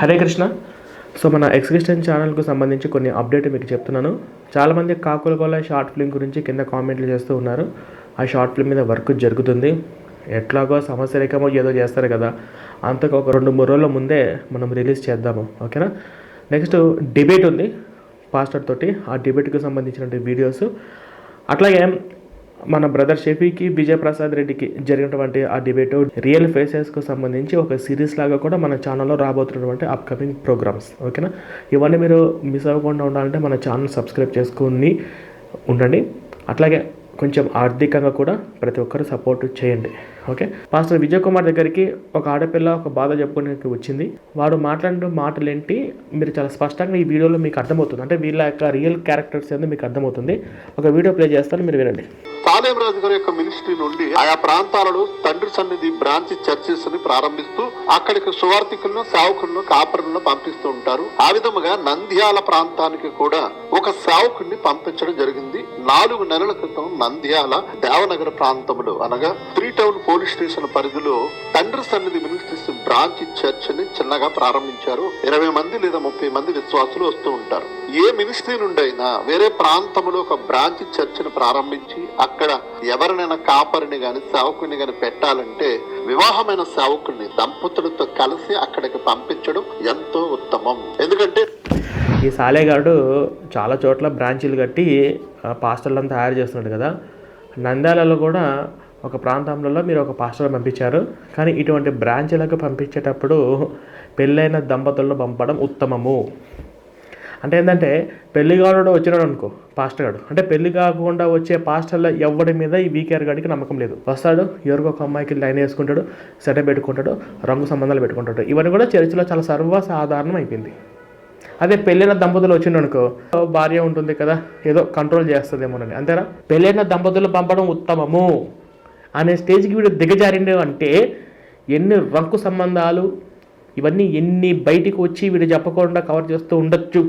Hare Krishna. So మన ఎక్స్క్రిస్టన్ ఛానల్కు సంబంధించి కొన్ని అప్డేట్ మీకు చెప్తున్నాను. చాలామంది కాకులగోల షార్ట్ ఫిల్మ్ గురించి కింద కామెంట్లు చేస్తూ ఉన్నారు. ఆ షార్ట్ ఫిల్మ్ మీద వర్క్ జరుగుతుంది. ఎట్లాగో సమస్య రేఖమో ఏదో చేస్తారు కదా. అంతకు ఒక రెండు మూడు రోజుల ముందే మనం రిలీజ్ చేద్దాము. ఓకేనా? నెక్స్ట్ డిబేట్ ఉంది పాస్టర్ తోటి. ఆ డిబేట్కి సంబంధించినటువంటి వీడియోస్. అట్లాగే మన బ్రదర్ షఫీకి విజయప్రసాద్ రెడ్డికి జరిగినటువంటి ఆ డిబేట్ రియల్ ఫేసెస్కు సంబంధించి ఒక సిరీస్ లాగా కూడా మన ఛానల్లో రాబోతున్నటువంటి అప్కమింగ్ ప్రోగ్రామ్స్. ఓకేనా? ఇవన్నీ మీరు మిస్ అవ్వకుండా ఉండాలంటే మన ఛానల్ సబ్స్క్రైబ్ చేసుకుని ఉండండి. అట్లాగే కొంచెం ఆర్థికంగా కూడా ప్రతి ఒక్కరు సపోర్ట్ చేయండి. ఓకే? పాస్టర్ విజయ్ కుమార్ దగ్గరికి ఒక ఆడపిల్ల ఒక బాధ చెప్పుకోడానికి వచ్చింది. వాడు మాట్లాడిన మాటలు ఏంటి మీరు చాలా స్పష్టంగా ఈ వీడియోలో మీకు అర్థమవుతుంది. అంటే వీళ్ళ యొక్క రియల్ క్యారెక్టర్స్ ఏందో మీకు అర్థమవుతుంది. ఒక వీడియో ప్లే చేస్తాను మీరు వినండి. సాలేం రాజు గారి యొక్క మినిస్ట్రీ నుండి ఆయా ప్రాంతాలలో తండ్రి సన్నిధి బ్రాంచ్ చర్చెస్ని ప్రారంభిస్తూ అక్కడికి సువార్థికులను సావుకులను కాపరులను పంపిస్తూ ఉంటారు. ఆ విధముగా నంద్యాల ప్రాంతానికి కూడా ఒక సావుకుని పంపించడం జరిగింది. నాలుగు నెలల క్రితం నంద్యాల దేవనగర ప్రాంతంలో అనగా త్రీ టౌన్ పోలీస్ స్టేషన్ పరిధిలో తండ్రి సన్నిధి మినిస్ట్రీస్ బ్రాంచ్ చర్చ్ని చిన్నగా ప్రారంభించారు. ఇరవై మంది లేదా ముప్పై మంది విశ్వాసులు వస్తూ ఉంటారు. ఏ మినిస్ట్రీ నుండి అయినా వేరే ప్రాంతంలో ఒక బ్రాంచ్ చర్చిని ప్రారంభించి అక్కడ ఎవరినైనా కాపరిని గాని సేవకుని గాని పెట్టాలంటే వివాహమైన సేవకుని దంపతులతో కలిసి అక్కడికి పంపించడం ఎంతో ఉత్తమం. ఎందుకంటే ఈ సాలేగాడు చాలా చోట్ల బ్రాంచీలు కట్టి ఆ, పాస్టర్లను తయారు చేస్తున్నాడు కదా. నంద్యాలలో కూడా ఒక ప్రాంతంలో మీరు ఒక పాస్టర్ పంపించారు. కానీ ఇటువంటి బ్రాంచీలకు పంపించేటప్పుడు పెళ్ళైన దంపతులను పంపడం ఉత్తమము. అంటే ఏంటంటే పెళ్ళిగాడు వచ్చినాడు అనుకో పాస్టర్ గాడు. అంటే పెళ్ళి కాకుండా వచ్చే పాస్టర్ల ఎవరి మీద ఈ వీకేఆర్ గాడికి నమ్మకం లేదు. వస్తాడు ఎవరికో ఒక అమ్మాయికి లైన్ వేసుకుంటాడు సెట పెట్టుకుంటాడు రంగు సంబంధాలు పెట్టుకుంటాడు. ఇవన్నీ కూడా చర్చిలో చాలా సర్వసాధారణం అయిపోయింది అదే పెళ్ళైన దంపతులు వచ్చిండు అనుకో భార్య ఉంటుంది కదా ఏదో కంట్రోల్ చేస్తుందేమోనని. అంతేనా? పెళ్ళైన దంపతులు పంపడం ఉత్తమము. అనే స్టేజ్కి వీడు దిగజారిండు అంటే ఎన్ని రంకు సంబంధాలు ఇవన్నీ ఎన్ని బయటికి వచ్చి వీడు చెప్పకుండా కవర్ చేస్తూ ఉండొచ్చు.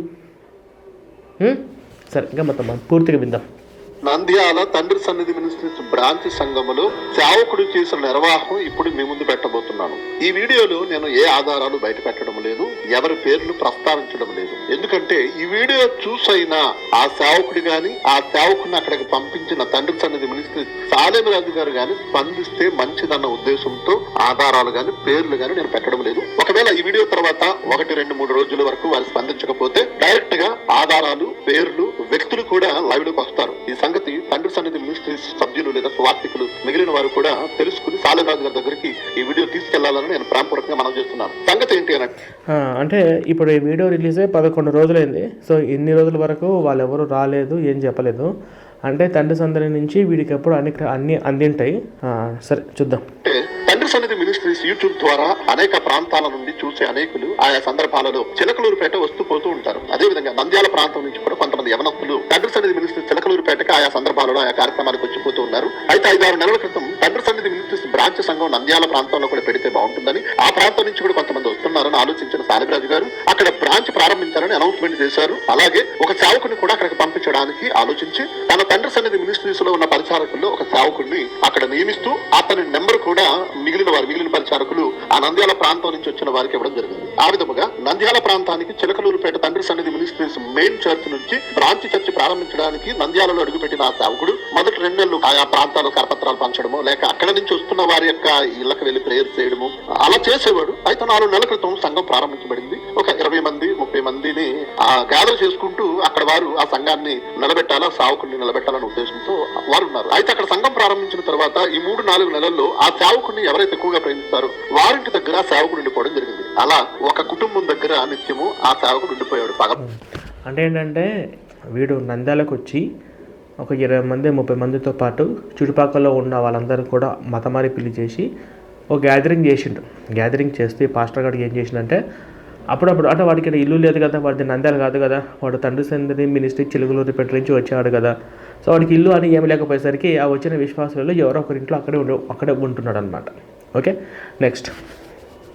సరే ఇంకా మొత్తం పూర్తిగా విందాం. నంద్యాల తండ్రి సన్నిధి మినిస్ట్రీస్ బ్రాంచ్ సంఘములో సేవకుడు చేసిన నిర్వాహం ఇప్పుడు మీ ముందు పెట్టబోతున్నాను. ఈ వీడియోలో నేను ఏ ఆధారాలు బయట పెట్టడం లేదు ఎవరి పేర్లు ప్రస్తావించడం లేదు. ఎందుకంటే ఈ వీడియో చూసైనా ఆ సేవకుడు గాని ఆ సేవకుని అక్కడికి పంపించిన తండ్రి సన్నిధి మినిస్ట్రీ సాలేమరాజు గారు గాని స్పందిస్తే మంచిదన్న ఉద్దేశంతో ఆధారాలు గాని పేర్లు గాని నేను పెట్టడం లేదు. ఒకవేళ ఈ వీడియో తర్వాత ఒకటి రెండు మూడు రోజుల వరకు వారు స్పందించకపోతే డైరెక్ట్గా ఆధారాలు పేర్లు వ్యక్తులు కూడా లైవ్లోకి వస్తారు. ఈ సంగతి తండ్రి సన్నిధి మినిస్ట్రీస్ సభ్యులు లేదా స్వార్థికులు మిగిలిన వారు కూడా తెలుసుకుని సాలేరాజు గారి దగ్గరికి ఈ వీడియో తీసుకెళ్ళాలని నేను ప్రాంపూర్వకంగా మనం చేస్తున్నాను. సంగతి ఏంటి అని అంటే ఇప్పుడు ఈ వీడియో రిలీజ్ అయ్యి పదకొండు రోజులైంది. సో ఇన్ని రోజుల వరకు వాళ్ళు ఎవరు రాలేదు ఏం చెప్పలేదు. అంటే తండ్రి సందరి నుంచి వీడికి ఎప్పుడు అన్ని అన్ని అందింటాయి. సరే చూద్దాం. యూట్యూబ్ ద్వారా అనేక ప్రాంతాల నుండి చూసే అనేకులు ఆయా సందర్భాలలో చిలకలూరుపేట వస్తూ పోతూ ఉంటారు. అదే విధంగా నంద్యాల ప్రాంతం నుంచి కూడా కొంతమంది యవనస్తులు తండ్రి సన్నిధి మినిస్ట్రీస్ చిలకలూరుపేటకి ఆయా సందర్భాలలో ఆయా కార్యక్రమాలకు వచ్చిపోతూ ఉన్నారు. అయితే ఐదారు నెలల క్రితం తండ్రి సన్నిధి మినిస్ట్రీస్ బ్రాంచ్ సంఘం నంద్యాల ప్రాంతంలో కూడా పెడితే బాగుంటుందని ఆ ప్రాంతం నుంచి కూడా కొంతమంది వస్తున్నారని ఆలోచించిన సాలిరాజు గారు అక్కడ బ్రాంచ్ ప్రారంభించాలని అనౌన్స్మెంట్ చేశారు. అలాగే ఒక సేవకుని కూడా అక్కడికి పంపించడానికి ఆలోచించి తన తండ్రి సన్నిధి మినిస్ట్రీస్లో ఉన్న పరిచారకుల్లో ఒక సేవకుడిని అక్కడ నియమిస్తూ అతని నెంబర్ కూడా మిగిలిన వారు మిగిలిన పరిచారకులు ఆ నంద్యాల ప్రాంతం నుంచి వచ్చిన వారికి ఇవ్వడం జరిగింది. ఆ విధముగా నంద్యాల ప్రాంతానికి Chilakaluripet Tandri Sannidhi ministries main church నుంచి బ్రాంచ్ చర్చ్ ప్రారంభించడానికి నంద్యాలలో అడుగుపెట్టిన ఆ సేవకుడు మొదటి రెండు నెలలు ఆయా ప్రాంతాల్లో కరపత్రాలు పంచడము లేక అక్కడ నుంచి వస్తున్న వారి యొక్క ఇళ్ళకు వెళ్ళి ప్రేయర్ చేయడము అలా చేసేవాడు. అయితే నాలుగు నెలల క్రితం సంఘం ప్రారంభించబడింది. ఒక ఇరవై మంది ముప్పై మందిని ఆ గ్యాదర్ చేసుకుంటూ అక్కడ వారు ఆ సంఘాన్ని నిలబెట్టాలా సావుకుని నిలబెట్టాలనే ఉద్దేశంతో వారు ఉన్నారు. అయితే అక్కడ సంఘం ప్రారంభించిన తర్వాత ఈ మూడు నాలుగు నెలల్లో ఆ సేవకుడిని ఎవరైతే ఎక్కువగా ప్రేమిస్తారో వారింటి దగ్గర సేవకుడు ఉండిపోవడం జరిగింది. అలా ఒక కుటుంబం దగ్గర నిత్యము ఆ సేవకుడు ఉండిపోయాడు పగ. అంటే ఏంటంటే వీడు నంద్యాలకు వచ్చి ఒక ఇరవై మంది ముప్పై మందితో పాటు చుట్టుపక్కల ఉన్న వాళ్ళందరూ కూడా మతమారి చేసి ఓ గ్యాదరింగ్ చేసిండు. గ్యాదరింగ్ చేస్తే ఈ పాస్టర్ గారికి ఏం చేసిండంటే అప్పుడప్పుడు అంటే వాడికి ఇక్కడ ఇల్లు లేదు కదా వాడిది నంద్యాల కాదు కదా వాడు తండ్రి సందరి మినిస్ట్రీ చిలుగులూరిపేట నుంచి వచ్చాడు కదా. సో వాడికి ఇల్లు అని ఏమి లేకపోయేసరికి ఆ వచ్చిన విశ్వాసాలలో ఎవరో ఒకరింట్లో అక్కడే ఉండే అక్కడే ఉంటున్నాడు అనమాట ఓకే నెక్స్ట్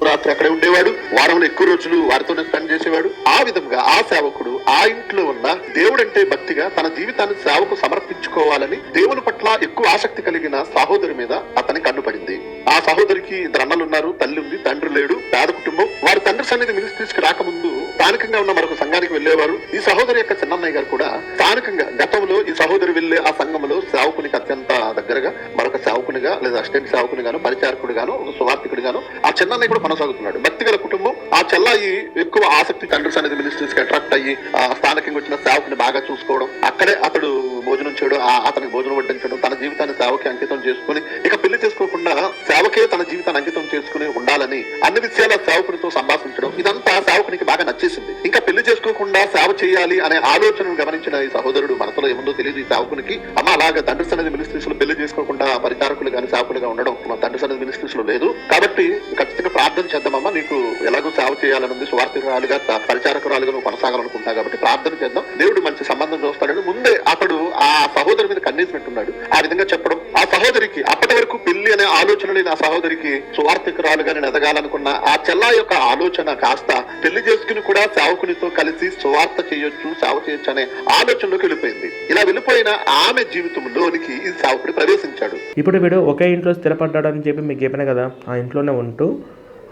రాత్రి అక్కడే ఉండేవాడు. వారంలో ఎక్కువ రోజులు వారితోనే స్పెండ్ చేసేవాడు. ఆ విధంగా ఆ సేవకుడు ఆ ఇంట్లో ఉన్న దేవుడంటే భక్తిగా తన జీవితాన్ని సేవకు సమర్పించుకోవాలని దేవుని పట్ల ఎక్కువ ఆసక్తి కలిగిన సహోదరి మీద అతని కన్నుపడింది ఆ సహోదరికి ఇద్దరు అన్నలు ఉన్నారు తల్లి ఉంది తండ్రి లేడు పేద కుటుంబం. వారి తండ్రి సన్నిధి మినిస్ట్రీస్కి రాకముందు స్థానికంగా ఉన్న మరొక సంఘానికి వెళ్ళేవారు ఈ సహోదరి యొక్క చిన్నన్నయ్య గారు కూడా స్థానికంగా గతంలో ఈ సహోదరి వెళ్ళే ఆ సంఘంలో సేవకునికి అత్యంత దగ్గరగా మరొక సేవకునిగా లేదా అసిస్టెంట్ సేవకునిగాను పరిచారకుడిగాను ఒక సువార్థికుడిగాను. ఆ చిన్నన్నయ్య కూడా కొనసాగుతున్నాడు. భక్తి గల కుటుంబం ఆ చెల్లాయి ఎక్కువ ఆసక్తి తండ్రి సన్నిధి మినిస్ట్రీస్కి అట్రాక్ట్ అయ్యి ఆ స్థానికంగా వచ్చిన సేవకుని బాగా చూసుకోవడం అక్కడే అతడు భోజనం చేయడం ఆ అతనికి భోజనం వడ్డించడం తన జీవితాన్ని సేవకి అంకితం చేసుకుని ఇక పెళ్ళి చేసుకోకుండా సేవకే తన జీవితాన్ని అంకితం చేసుకుని ఉండాలని అన్ని విషయాల సేవకునితో సంభాషించడం ఇదంతా సేవకునికి బాగా నచ్చేసింది. ఇంకా పెళ్ళి చేసుకోకుండా సేవ చేయాలి అనే ఆలోచనను గమనించిన ఈ సహోదరుడు మనసులో ఏముందో తెలియదు ఈ సేవకునికి. అమ్మ అలాగా తండ్రి సన్నిధి మినిస్ట్రీస్లో పెళ్ళి చేసుకోకుండా పరిచారకులు కానీ సేవకులుగా ఉండడం మా తండ్రి సన్నిధి మినిస్ట్రీస్లో లేదు. కాబట్టి ఖచ్చితంగా ప్రార్థన చేద్దామమ్మా నీకు ఎలాగో సేవ చేయాలనుంది స్వార్థికురాలుగా పరిచారకురాలుగా నువ్వు కొనసాగాలనుకుంటున్నావు కాబట్టి ప్రార్థన చేద్దాం. దేవుడు మంచి సంబంధం చూస్తాడని ముందే అతడు ఆ సహోదరి మీద కన్నేసినట్టున్నాడు ఆ విధంగా చెప్పడం ఆ సహోదరికి అప్పటి వరకు పెళ్ళి అనే ఆలోచన లేని ఆ సహోదరికి సువార్థికురాలుగా నేను ఎదగాలనుకున్న ఆ చెల్ల యొక్క ఆలోచన కాస్త పెళ్ళి చేసుకుని కూడా సేవకునితో కలిసి సువార్త చేయొచ్చు సేవ చేయొచ్చు అనే ఆలోచనలోకి వెళ్ళిపోయింది. ఇలా వెళ్ళిపోయిన ఆమె జీవితంలోనికి ఈ సేవకుడు ప్రవేశించాడు. ఇప్పుడు వీడు ఒకే ఇంట్లో స్థిరపడ్డాడని చెప్పి మీకు చెప్పిన కదా ఆ ఇంట్లోనే ఉంటూ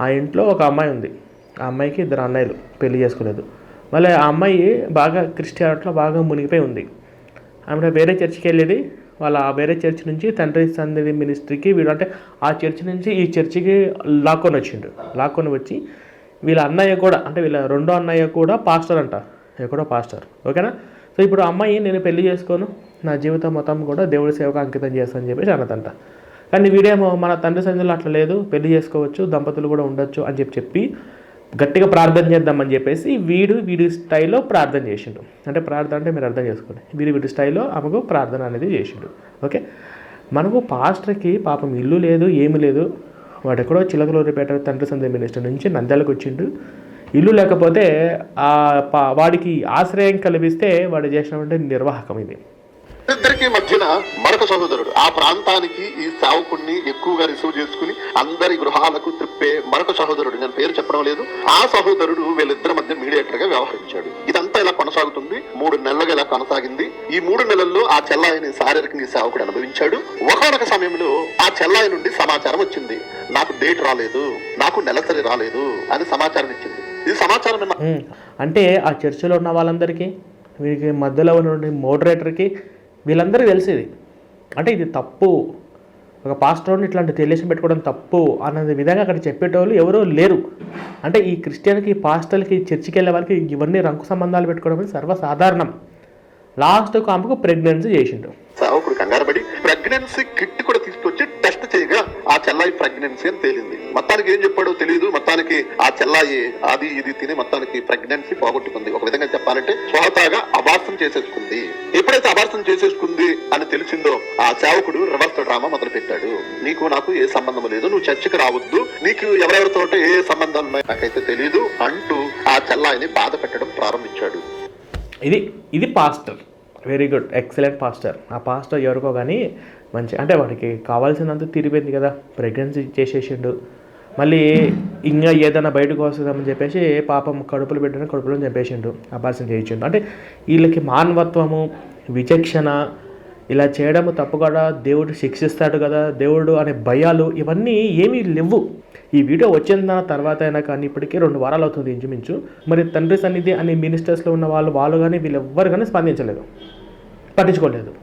ఆ ఇంట్లో ఒక అమ్మాయి ఉంది. ఆ అమ్మాయికి ఇద్దరు అన్నయ్యలు పెళ్ళి చేసుకోలేదు. మళ్ళీ ఆ అమ్మాయి బాగా క్రిస్టియానిటీలో బాగా మునిగిపోయి ఉంది. ఆమె వేరే చర్చికి వెళ్ళేది. వాళ్ళ ఆ వేరే చర్చ్ నుంచి తండ్రి సందడి మినిస్ట్రీకి వీడు అంటే ఆ చర్చ్ నుంచి ఈ చర్చికి లాక్కొని వచ్చిండు. లాక్కొని వచ్చి వీళ్ళ అన్నయ్య కూడా అంటే వీళ్ళ రెండో అన్నయ్య కూడా పాస్టర్ అంట. ఎక్కడో పాస్టర్. ఓకేనా? సో ఇప్పుడు అమ్మాయి నేను పెళ్ళి చేసుకోను. నా జీవితం మొత్తం కూడా దేవుడి సేవకు అంకితం చేస్తానని చెప్పేసి అన్నదంట. కానీ వీడేమో మన తండ్రి సన్నిధిలో అట్లా లేదు. పెళ్ళి చేసుకోవచ్చు దంపతులు కూడా ఉండొచ్చు అని చెప్పి చెప్పి గట్టిగా ప్రార్థన చేద్దామని చెప్పేసి వీడు వీడి స్థాయిలో ప్రార్థన చేసిండు. అంటే ప్రార్థన అంటే మీరు అర్థం చేసుకోండి. వీడు వీడి స్థాయిలో ఆమెకు ప్రార్థన అనేది చేసిండు. ఓకే? మనకు పాస్టర్కి పాపం ఇల్లు లేదు ఏమీ లేదు. వాడు ఎక్కడో చిలకలూరిపేట తండ్రి సంధ్య మినిస్టర్ నుంచి నంద్యాలకు వచ్చిండు. ఇల్లు లేకపోతే పా- వాడికి ఆశ్రయం కల్పిస్తే వాడు చేసినటువంటి నిర్వాహకం ఇది. ఇద్దరికి మధ్యన మరొక సహోదరుడు. ఆ ప్రాంతానికి ఈ సేవకుణ్ణి ఎక్కువగా రిసీవ్ చేసుకుని అందరి గృహాలకు తిప్పే మరొక సహోదరుడు. నేను పేరు చెప్పడం లేదు. ఆ సహోదరుడు వీళ్ళిద్దరి మధ్య మీడియేటర్గా వ్యవహరించాడు. ఇదంతా ఇలా కొనసాగుతుంది. మూడు నెలలుగా ఇలా కొనసాగింది. ఈ మూడు నెలల్లో ఆ చెల్లాయిని శారీరక సేవకుడు అనుభవించాడు. ఒకనొక సమయంలో ఆ చెల్లాయి నుండి సమాచారం వచ్చింది. నాకు డేట్ రాలేదు. నాకు నెలసరి రాలేదు అని సమాచారం ఇచ్చింది. ఇది సమాచారం అంటే ఆ చర్చిలో ఉన్న వాళ్ళందరికీ వీరికి మధ్యలో ఉన్న మోడరేటర్కి వీళ్ళందరికీ తెలిసేది. అంటే ఇది తప్పు. ఒక పాస్టర్ని ఇట్లాంటి తెలియసి పెట్టుకోవడం తప్పు అన్నది విధంగా అక్కడ చెప్పేటోళ్ళు ఎవరూ లేరు. అంటే ఈ క్రిస్టియన్కి పాస్టర్కి చర్చికి వెళ్ళే వాళ్ళకి ఇవన్నీ రంకు సంబంధాలు పెట్టుకోవడం అనేది సర్వసాధారణం. లాస్ట్కు ఆమెకు ప్రెగ్నెన్సీ చేసిండు కంగారు పడి ప్రెగ్నెన్సీ కిట్ కూడా తీసుకొచ్చి చెల్లాయి ప్రెగ్నెన్సీ అని తేలింది. మొత్తానికి ఏం చెప్పాడో తెలియదు మొత్తానికి ఆ చెల్లాయి అది ఇది తిని మొత్తానికి ప్రెగ్నెన్సీ పోగొట్టుకుంది. ఒక విధంగా చెప్పాలంటే స్వతహాగా అబార్సం చేసేసుకుంది. ఎప్పుడైతే అబార్సం చేసేసుకుంది అని తెలిసిందో ఆ సేవకుడు రివర్స్ డ్రామా మొదలు పెట్టాడు నీకు నాకు ఏ సంబంధం లేదు. నువ్వు చర్చకు రావద్దు. నీకు ఎవరెవరితో ఏ సంబంధం నాకైతే తెలియదు అంటూ ఆ చెల్లాయిని బాధ పెట్టడం ప్రారంభించాడు. ఇది ఇది pastor very good excellent pastor ఆ పాస్టర్ ఎవరికో కానీ మంచి అంటే వాడికి కావాల్సినంత తీరిపోయింది కదా. ప్రెగ్నెన్సీ చేసేసిండు. మళ్ళీ ఇంకా ఏదైనా బయటకు వస్తుందని చెప్పేసి పాపం కడుపులు పెట్టిన కడుపులో చంపేసిండు. అపార్షన్ చేయించిండు. అంటే వీళ్ళకి మానవత్వము విచక్షణ ఇలా చేయడం తప్పు కూడా దేవుడు శిక్షిస్తాడు కదా. దేవుడు అనే భయాలు ఇవన్నీ ఏమీ లేవు. ఈ వీడియో వచ్చిన తర్వాత అయినా కానీ ఇప్పటికీ రెండు వారాలు అవుతుంది ఇంచుమించు. మరి తండ్రి సన్నిధి అనే మినిస్టర్స్లో ఉన్న వాళ్ళు వాళ్ళు కానీ వీళ్ళు ఎవ్వరు కానీ స్పందించలేదు. పట్టించుకోలేదు.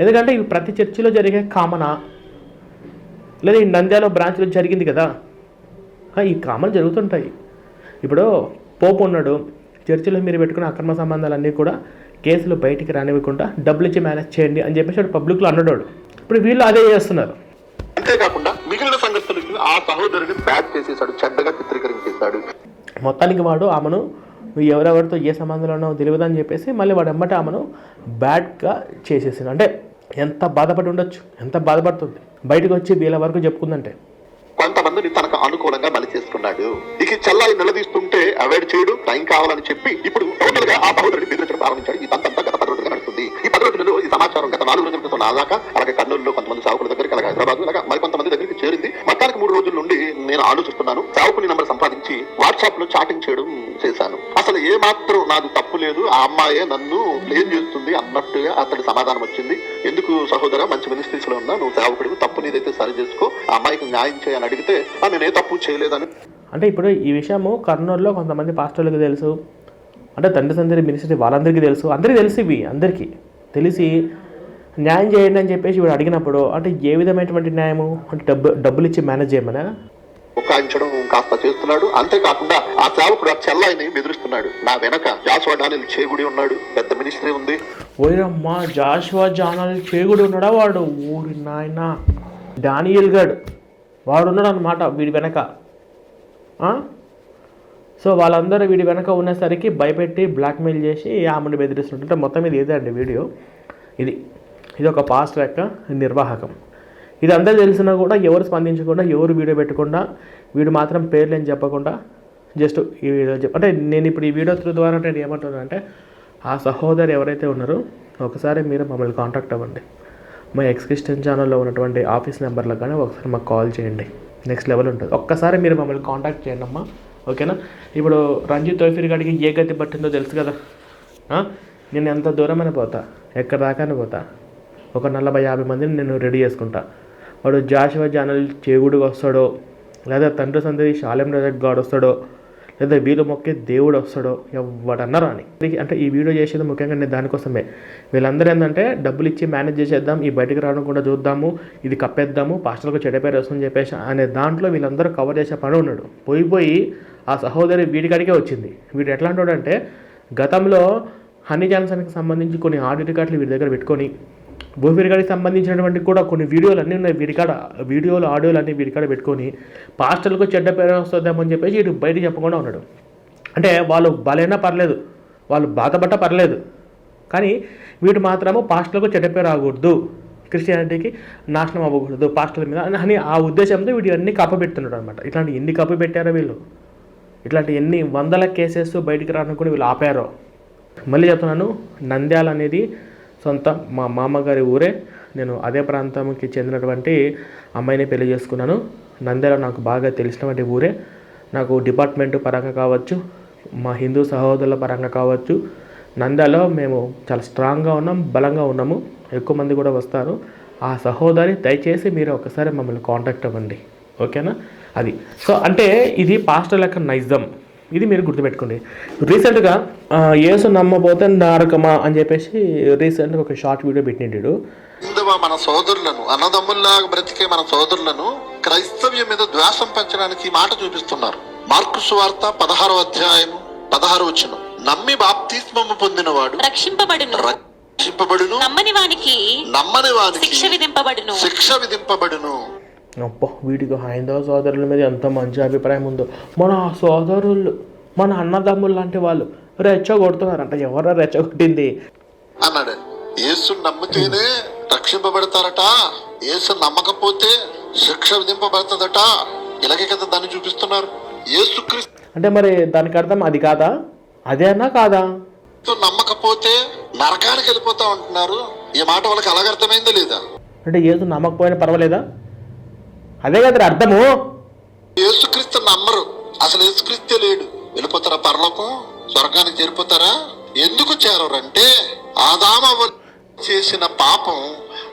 ఎందుకంటే ఇవి ప్రతి చర్చిలో జరిగే కామనా? లేదా ఈ నంద్యాల బ్రాంచ్లో జరిగింది కదా? ఈ కామన్ జరుగుతుంటాయి. ఇప్పుడు పోపు ఉన్నాడు. చర్చిలో మీరు పెట్టుకున్న అక్రమ సంబంధాలన్నీ కూడా కేసులు బయటికి రానివ్వకుండా డబ్బులు ఇచ్చి మేనేజ్ చేయండి అని చెప్పేసి వాడు పబ్లిక్లో అన్నాడు. ఇప్పుడు వీళ్ళు అదే చేస్తున్నారు. అంతేకాకుండా మిగిలిన సంగతులకు ఆ సహోదరుని బ్యాడ్ చేసేసాడు చెడ్డగా చిత్రీకరించేశాడు. మొత్తానికి వాడు ఆమెను నువ్వు ఎవరెవరితో ఏ సంబంధంలో ఉన్నావు తెలియదు అని చెప్పేసి మళ్ళీ వాడు ఎమ్మట ఆమెను బ్యాడ్గా చేసేసాడు. అంటే ఎంత బాధపడి ఉండొచ్చు? ఎంత బాధపడుతుంది? బయటకు వచ్చి వీళ్ళ వరకు చెప్పుకుందంటే. కొంతమందిని తనకు అనుకూలంగా బలి చేసుకున్నాడు. ఇక ఈ చల్లాయి నిలదీస్తుంటే అవాయిడ్ చేయడు టైం కావాలని చెప్పి ఇప్పుడు టోటల్గా ఆ సహోదరుని బెదిరించడం ప్రారంభించాడు. ఇదంతా గత పది రోజులుగా నడుస్తుంది. సమాచారం గత నాలుగు రోజుల క్రితం నా దాకా అలాగే కర్నూలులో కొంతమంది సావుకుల దగ్గరికి అలాగే హైదరాబాద్ ఇలాగా మరికొంతమంది దగ్గరికి చేరింది. మొత్తానికి మూడు రోజుల నుండి నేను ఆలోచిస్తున్నాను సావుకుని నెంబర్ సంపాదించి వాట్సాప్లో చాటింగ్ చేయడం చేశాను. అసలు ఏ మాత్రం నాది తప్పు లేదు ఆ అమ్మాయే నన్ను ప్లేన్ చేస్తుంది అన్నట్టుగా అతడి సమాధానం వచ్చింది. ఎందుకు సహోదర మంచి మినిస్ట్రీస్లో ఉన్నా నువ్వు సేవకుడివి తప్పు నీదైతే సరి చేసుకో ఆ అమ్మాయికి న్యాయం చేయని అడిగితే నేను ఏ తప్పు చేయలేదని అంటే ఇప్పుడు ఈ విషయము కర్నూలులో కొంతమంది పాస్టర్లకు తెలుసు అంటే తండ్రి తండ్రి మినిస్ట్రీ వాళ్ళందరికీ తెలుసు అందరికీ తెలుసు ఇవి అందరికీ. తెలిసి న్యాయం చేయండి అని చెప్పేసి వీడు అడిగినప్పుడు అంటే ఏ విధమైనటువంటి న్యాయము? అంటే డబ్బు డబ్బులు ఇచ్చి మేనేజ్ చేయమనా ఉకాయించడం కాస్త చేస్తున్నాడు. అంతేకాకుండా ఆ సేవకుడు ఆ చెల్లాయిని బెదిరిస్తున్నాడు. నా వెనక జాస్వా డానిల్ చేగుడి ఉన్నాడు. పెద్ద మినిస్ట్రీ ఉంది. ఓయమ్మా జాషువా జానాలు చేగుడు ఉన్నాడా వాడు? ఊరి నాయన. డానియల్ గడ్. వాడు ఉన్నాడు అనమాట వీడి వెనక. ఆ? సో వాళ్ళందరూ వీడి వెనక ఉన్నసరికి భయపెట్టి బ్లాక్మెయిల్ చేసి ఆమెను బెదిరిస్తుంటే మొత్తం ఇది ఇదే అండి వీడియో. ఇది ఇది ఒక పాస్ట్ యొక్క నిర్వాహకం. ఇది అందరూ తెలిసినా కూడా ఎవరు స్పందించకుండా ఎవరు వీడియో పెట్టకుండా వీడు మాత్రం పేర్లు ఏం చెప్పకుండా జస్ట్ ఈ వీడియో అంటే నేను ఇప్పుడు ఈ వీడియో త్రూ ద్వారా నేను ఏమంటున్నాను అంటే ఆ సహోదరు ఎవరైతే ఉన్నారో ఒకసారి మీరు మమ్మల్ని కాంటాక్ట్ అవ్వండి. మా ఎక్స్క్రిస్టియన్ ఛానల్లో ఉన్నటువంటి ఆఫీస్ నెంబర్లకు కానీ ఒకసారి మాకు కాల్ చేయండి. నెక్స్ట్ లెవెల్ ఉంటుంది. ఒక్కసారి మీరు మమ్మల్ని కాంటాక్ట్ చేయండి అమ్మా. ఓకేనా? ఇప్పుడు రంజిత్ తోఫీర్ గడికి ఏ గతి పట్టిందో తెలుసు కదా? నేను ఎంత దూరమైన పోతా? ఎక్కడ దాకానే పోతా? ఒక నలభై యాభై మందిని నేను రెడీ చేసుకుంటా. వాడు జాషువా జానల్ చేగుడుగా వస్తాడో లేదా తండ్రి సందడి శాలెం రజక్ గాడు వస్తాడో లేదా వీళ్ళు మొక్కే దేవుడు వస్తాడో ఎవడన్నారు అని అంటే ఈ వీడియో చేసేది ముఖ్యంగా నేను దానికోసమే. వీళ్ళందరూ ఏంటంటే డబ్బులు ఇచ్చి మేనేజ్ చేసేద్దాం ఈ బయటకు రావడం కూడా చూద్దాము ఇది కప్పేద్దాము పాస్టర్లకు చెడపేరు వస్తుందని చెప్పేసి అనే దాంట్లో వీళ్ళందరూ కవర్ చేసే పని ఉన్నాడు. పోయి పోయి ఆ సహోదరి వీడికాడికే వచ్చింది. వీడు ఎట్లాంటి అంటే గతంలో హనీ జాన్సన్కి సంబంధించి కొన్ని ఆడియో రికార్డులు వీడి దగ్గర పెట్టుకొని భూఫిరికాడికి సంబంధించినటువంటి కూడా కొన్ని వీడియోలు అన్నీ ఉన్నాయి వీడికాడ వీడియోలు ఆడియోలు అన్నీ వీడికాడ పెట్టుకొని పాస్టర్లకు చెడ్డ పేరు వస్తుందేమని చెప్పేసి వీడు బయట చెప్పకుండా ఉన్నాడు. అంటే వాళ్ళు బలైనా పర్లేదు వాళ్ళు బాధపడ్డ పర్లేదు. కానీ వీడు మాత్రము పాస్టర్లకు చెడ్డ పేరు రాకూడదు. క్రిస్టియానిటీకి నాశనం అవ్వకూడదు పాస్టర్ల మీద. అని ఆ ఉద్దేశంతో వీడు అన్ని కప్పబెడుతున్నాడు అనమాట ఇట్లాంటి ఎన్ని కప్పు పెట్టారో వీళ్ళు? ఇట్లాంటి ఎన్ని వందల కేసెస్ బయటికి రానుకుని వీళ్ళు ఆపారో. మళ్ళీ చెప్తున్నాను నంద్యాల అనేది సొంత మా మామగారి ఊరే. నేను అదే ప్రాంతంకి చెందినటువంటి అమ్మాయిని పెళ్ళి చేసుకున్నాను. నంద్యాల నాకు బాగా తెలిసినటువంటి ఊరే. నాకు డిపార్ట్మెంట్ పరంగా కావచ్చు మా హిందూ సహోదరుల పరంగా కావచ్చు నంద్యాలలో మేము చాలా స్ట్రాంగ్గా ఉన్నాం బలంగా ఉన్నాము. ఎక్కువ మంది కూడా వస్తారు. ఆ సహోదరి దయచేసి మీరు ఒకసారి మమ్మల్ని కాంటాక్ట్ అవ్వండి. ఓకేనా? అది. సో అంటే ఇది పాస్టర్ లెక్క నైజం. ఇది మీరు గుర్తుపెట్టుకోండి. రీసెంట్గా యేసు నమ్మబోతే నారకమా అని చెప్పేసి రీసెంట్గా ఒక షార్ట్ వీడియో పెట్టిండు హిందువ మన సోదరులను అన్నదమ్ముల్లాగా బ్రతికే మన సోదరులను క్రైస్తవ్యం మీద ద్వేషం పెంచడానికి ఈ మాట చూపిస్తున్నారు. మార్కు సువార్త పదహారో అధ్యాయం పదహారు వచ్చిన నమ్మి బాప్తిస్మము పొందినవాడు రక్షింపబడును. రక్షింపబడును. నమ్మని వానికి నమ్మని వానికి శిక్ష విధింపబడును. శిక్ష విధింపబడును. అబ్బా వీటికి హైందవ సోదరుల మీద ఎంత మంచి అభిప్రాయం ఉందో. మన సోదరులు మన అన్నదమ్ములు లాంటి వాళ్ళు రెచ్చగొడుతున్నారంట. ఎవరో రెచ్చగొట్టింది? అన్నాడు. యేసు నమ్మితేనే రక్షింపబడతారట. యేసు నమ్మకపోతే శిక్ష విధింపబడుతుందట. ఇలాగే కదా దాన్ని చూపిస్తున్నారు. యేసు అంటే మరి దానికి అర్థం అది కాదా? అదేనా కాదా? నమ్మకపోతే నరకానికి వెళ్ళిపోతా ఉంటున్నారు ఈ మాట వాళ్ళకి అలాగ అర్థమైందో లేదా? అంటే యేసు నమ్మకపోయినా పర్వాలేదా? అదే కదా అర్థము? యేసుక్రీస్తు నమ్మరు. అసలు యేసుక్రీస్తే లేడు. వెళ్ళిపోతారా పరలోకం? స్వర్గానికి చేరిపోతారా? ఎందుకు చేరరంటే ఆదామ చేసిన పాపం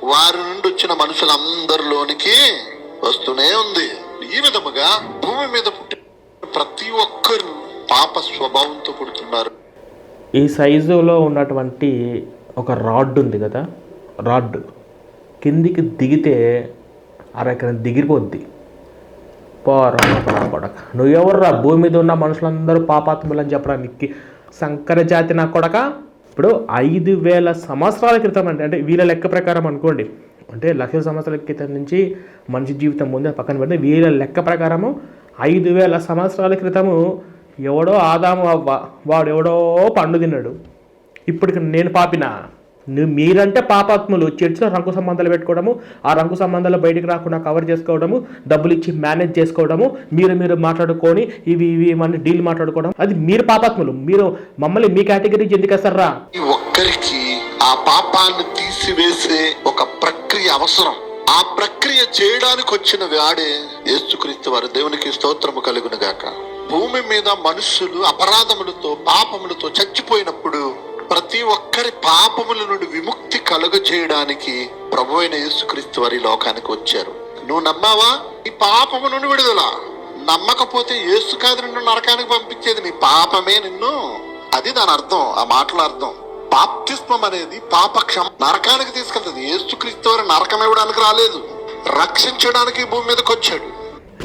వారి నుండి వచ్చిన మనుషులందరిలోనికి వస్తూనే ఉంది. ఈ విధముగా భూమి మీద పుట్టిన ప్రతి ఒక్కరు పాప స్వభావంతో పుడుతున్నారు. ఈ సైజులో ఉన్నటువంటి ఒక రాడ్ ఉంది కదా? రాడ్. కిందికి దిగితే అరెకరం దిగిరిపోద్ది పోరా కొడక నువ్వెవర్రా? భూమి మీద ఉన్న మనుషులందరూ పాపాత్ములు అని చెప్పడానికి సంకర జాతి నా కొడక? ఇప్పుడు ఐదు వేల సంవత్సరాల క్రితం అంటే అంటే వీళ్ళ లెక్క ప్రకారం అనుకోండి. అంటే లక్ష సంవత్సరాల క్రితం నుంచి మనిషి జీవితం ముందే పక్కన పెడితే వీళ్ళ లెక్క ప్రకారము ఐదు వేల సంవత్సరాల క్రితము ఎవడో ఆదాము అవ్వ వాడు ఎవడో పండు తిన్నాడు. ఇప్పటికి నేను పాపిన? మీరంటే పాపాత్ములు. చర్చిలో రంగు సంబంధాలు పెట్టుకోవడము ఆ రంగు సంబంధాలు బయటకు రాకుండా కవర్ చేసుకోవడము డబ్బులు ఇచ్చి మేనేజ్ చేసుకోవడము మీరు మీరు మాట్లాడుకొని ఇవి ఇవి మన డీల్ మాట్లాడుకోవడం అది మీరు పాపాత్ములు. మీరు మమ్మల్ని మీ కేటగిరీ ఎందుకు వేస్తారా? ఒక్కరికి ఆ పాపాన్ని తీసివేసే ఒక ప్రక్రియ అవసరం. ఆ ప్రక్రియ చేయడానికి వచ్చిన వాడే యేసుక్రీస్తు వారు. దేవునికి స్తోత్రము కలుగును గాక. భూమి మీద మనుషులు అపరాధములతో పాపములతో చచ్చిపోయినప్పుడు ప్రతి ఒక్కరి పాపముల నుండి విముక్తి కలుగజేయడానికి ప్రభు అయిన యేసుక్రీస్తు వారి లోకానికి వచ్చారు. నువ్వు నమ్మావా? ఈ పాపము నుండి విడుదల. నమ్మకపోతే యేసు కాదు నిన్ను నరకానికి పంపించేది. నీ పాపమే నిన్ను. అది దాని అర్థం ఆ మాటల అర్థం. బాప్తిస్మం అనేది పాప క్షమ నరకానికి తీసుకెళ్తుంది. యేసుక్రీస్తు వారు నరకం ఇవ్వడానికి రాలేదు. రక్షించడానికి భూమి మీదకి వచ్చాడు.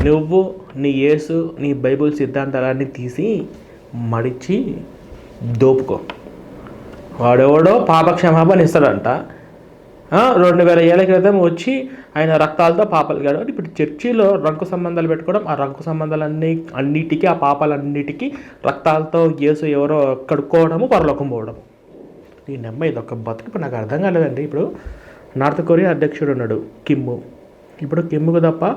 నువ్వు నీ యేసు నీ బైబుల్ సిద్ధాంతాలన్నీ తీసి మడిచి దోపుకో. వాడెవడో పాపక్షమాపణ ఇస్తాడంట. రెండు వేల ఏళ్ళ క్రితం వచ్చి ఆయన రక్తాలతో పాపాలు కాడు ఇప్పుడు చర్చిలో రంకు సంబంధాలు పెట్టుకోవడం ఆ రంకు సంబంధాలన్నీ అన్నిటికీ ఆ పాపాలన్నిటికీ రక్తాలతో యేసు ఎవరో కడుక్కోవడము పరలోకం పోవడం ఈ నెమ్మ ఇది ఒక బతుకు ఇప్పుడు నాకు అర్థం కాలేదండి. ఇప్పుడు నార్త్ కొరియా అధ్యక్షుడు ఉన్నాడు కిమ్ము. ఇప్పుడు కిమ్ముకు తప్ప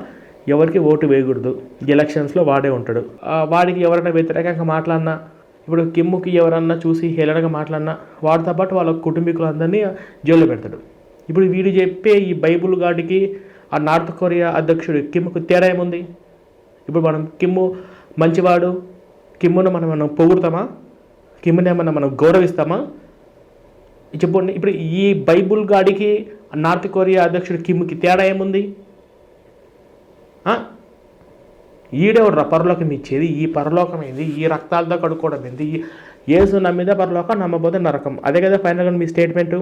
ఎవరికి ఓటు వేయకూడదు. ఎలక్షన్స్లో వాడే ఉంటాడు. ఆ, వాడికి ఎవరైనా వ్యతిరేకంగా మాట్లాడినా ఇప్పుడు కిమ్ముకి ఎవరన్నా చూసి హేళనగా మాట్లాడినా వాడితో పాటు వాళ్ళ కుటుంబీకులందరినీ జైల్లో పెడతాడు. ఇప్పుడు వీడు చెప్పే ఈ బైబుల్ గాడికి ఆ నార్త్ కొరియా అధ్యక్షుడు కిమ్ముకు తేడా ఏముంది? ఇప్పుడు మనం కిమ్ము మంచివాడు కిమ్మును మనం మనం పొగుడతామా? కిమ్ముని ఏమన్నా మనం గౌరవిస్తామా? చెప్పండి ఇప్పుడు ఈ బైబుల్ గాడికి నార్త్ కొరియా అధ్యక్షుడు కిమ్కి తేడా ఏముంది? ఆ? పరలోకం ఇచ్చేది. ఈ పరలోకం ఏంది? ఈ రక్తాలతో కడుక్కోవడం ఏంది? ఈ ఏసు నమ్మితే పరలోకం నమ్మబోతే నరకం. అదే కదా ఫైనల్గా మీ స్టేట్మెంట్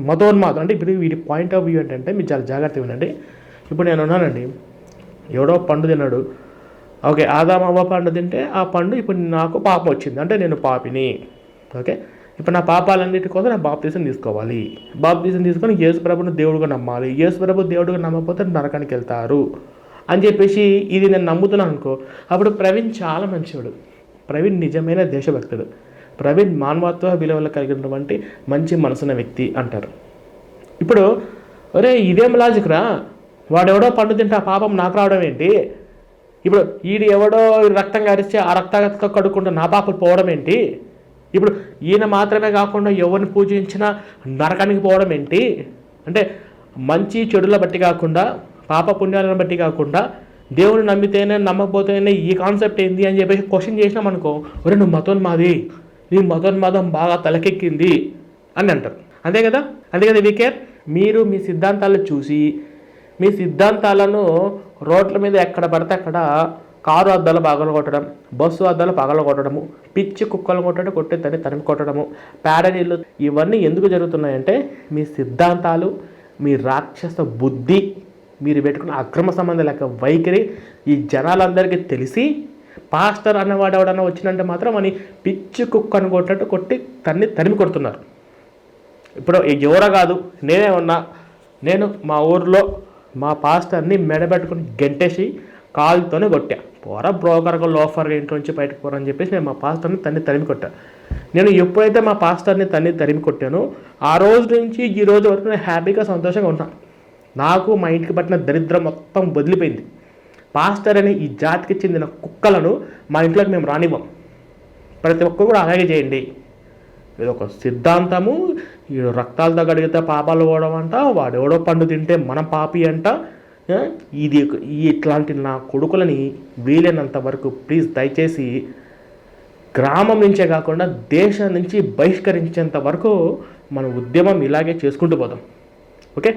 మతోన్మాదం. అంటే ఇప్పుడు వీడి పాయింట్ ఆఫ్ వ్యూ ఏంటంటే మీరు చాలా జాగ్రత్త వినండి. ఇప్పుడు నేను ఉన్నానండి. ఎవడో పండు తిన్నాడు. ఓకే ఆదామవ్వ అవ్వ పండు తింటే ఆ పండు ఇప్పుడు నాకు పాపం వచ్చింది. అంటే నేను పాపిని. ఓకే ఇప్పుడు నా పాపాలన్నిటి కోసం నా బాప్తీసం తీసుకోవాలి. బాప్తీసం తీసుకొని యేసు ప్రభుని దేవుడుగా నమ్మాలి. యేసు ప్రభు దేవుడుగా నమ్మకపోతే నరకానికి వెళ్తారు. అని చెప్పేసి ఇది నేను నమ్ముతున్నాను అనుకో. అప్పుడు ప్రవీణ్ చాలా మంచివాడు. ప్రవీణ్ నిజమైన దేశభక్తుడు. ప్రవీణ్ మానవత్వ విలువలు కలిగినటువంటి మంచి మనసున్న వ్యక్తి అంటారు. ఇప్పుడు ఒరే ఇదేం లాజిక్ రా? వాడెవడో పండు తింటే ఆ పాపం నాకు రావడం ఏంటి? ఇప్పుడు ఈడు ఎవడో రక్తం గారిస్తే ఆ రక్త కడుక్కుంటే నా పాపలు పోవడం ఏంటి? ఇప్పుడు ఈయన మాత్రమే కాకుండా ఎవరిని పూజించినా నరకానికి పోవడం ఏంటి? అంటే మంచి చెడుల బట్టి కాకుండా పాప పుణ్యాలను బట్టి కాకుండా దేవుని నమ్మితేనే నమ్మకపోతేనే ఈ కాన్సెప్ట్ ఏంది అని చెప్పేసి క్వశ్చన్ చేసినాం అనుకో ఒరే నువ్వు మతోన్మాది. నీ మతోన్మాదం బాగా తలకెక్కింది అని అంటారు. అంతే కదా? అంతే కదా వికేర్ మీరు మీ సిద్ధాంతాలు చూసి మీ సిద్ధాంతాలను రోడ్ల మీద ఎక్కడ పడితే అక్కడ కారు అద్దాలు పగల కొట్టడం బస్సు అద్దాలు పగల కొట్టడము పిచ్చి కుక్కలు కొట్టడం కొట్టే తని తనిమి కొట్టడము పేడ నీళ్ళు ఇవన్నీ ఎందుకు జరుగుతున్నాయంటే మీ సిద్ధాంతాలు మీ రాక్షస బుద్ధి మీరు పెట్టుకున్న అక్రమ సంబంధం లేక వైఖరి ఈ జనాలందరికీ తెలిసి పాస్టర్ అన్నవాడు ఎవడన్నా వచ్చినంటే మాత్రం అని పిచ్చి కుక్కను కొట్టినట్టు కొట్టి తన్ని తరిమి కొడుతున్నారు. ఇప్పుడు ఎవరో కాదు నేనే ఉన్నా నేను మా ఊర్లో మా పాస్టర్ని మెడబెట్టుకుని గెంటేసి కాలుతోనే కొట్టా. పోరా బ్రోకర్గా లోఫర్ ఇంట్లో నుంచి బయటకు పోరని చెప్పేసి నేను మా పాస్టర్ని తన్ని తరిమి కొట్టా. నేను ఎప్పుడైతే మా పాస్టర్ని తన్ని తరిమి కొట్టానో ఆ రోజు నుంచి ఈ రోజు వరకు నేను హ్యాపీగా సంతోషంగా ఉన్నా. నాకు మా ఇంటికి పట్టిన దరిద్రం మొత్తం వదిలిపోయింది. పాస్టర్ అనే ఈ జాతికి చెందిన కుక్కలను మా ఇంట్లోకి మేము రానివ్వం. ప్రతి ఒక్కరు కూడా అలాగే చేయండి. ఇది ఒక సిద్ధాంతము. ఈ రక్తాలతో గడిగితే పాపాలు పోవడం అంట వాడెవడో పండు తింటే మనం పాపి అంట. ఇది ఈ ఇట్లాంటి నా కొడుకులని వీలైనంత వరకు ప్లీజ్ దయచేసి గ్రామం నుంచే కాకుండా దేశం నుంచి బహిష్కరించేంత వరకు మన ఉద్యమం ఇలాగే చేసుకుంటూ పోదాం. ఓకే?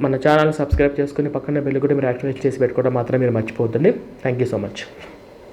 మన ఛానల్ సబ్స్క్రైబ్ చేసుకుని పక్కన బెల్ కూడా మీరు యాక్టివేట్ చేసి పెట్టుకోవడం మాత్రం మీరు మర్చిపోతుంది థ్యాంక్ యూ సో మచ్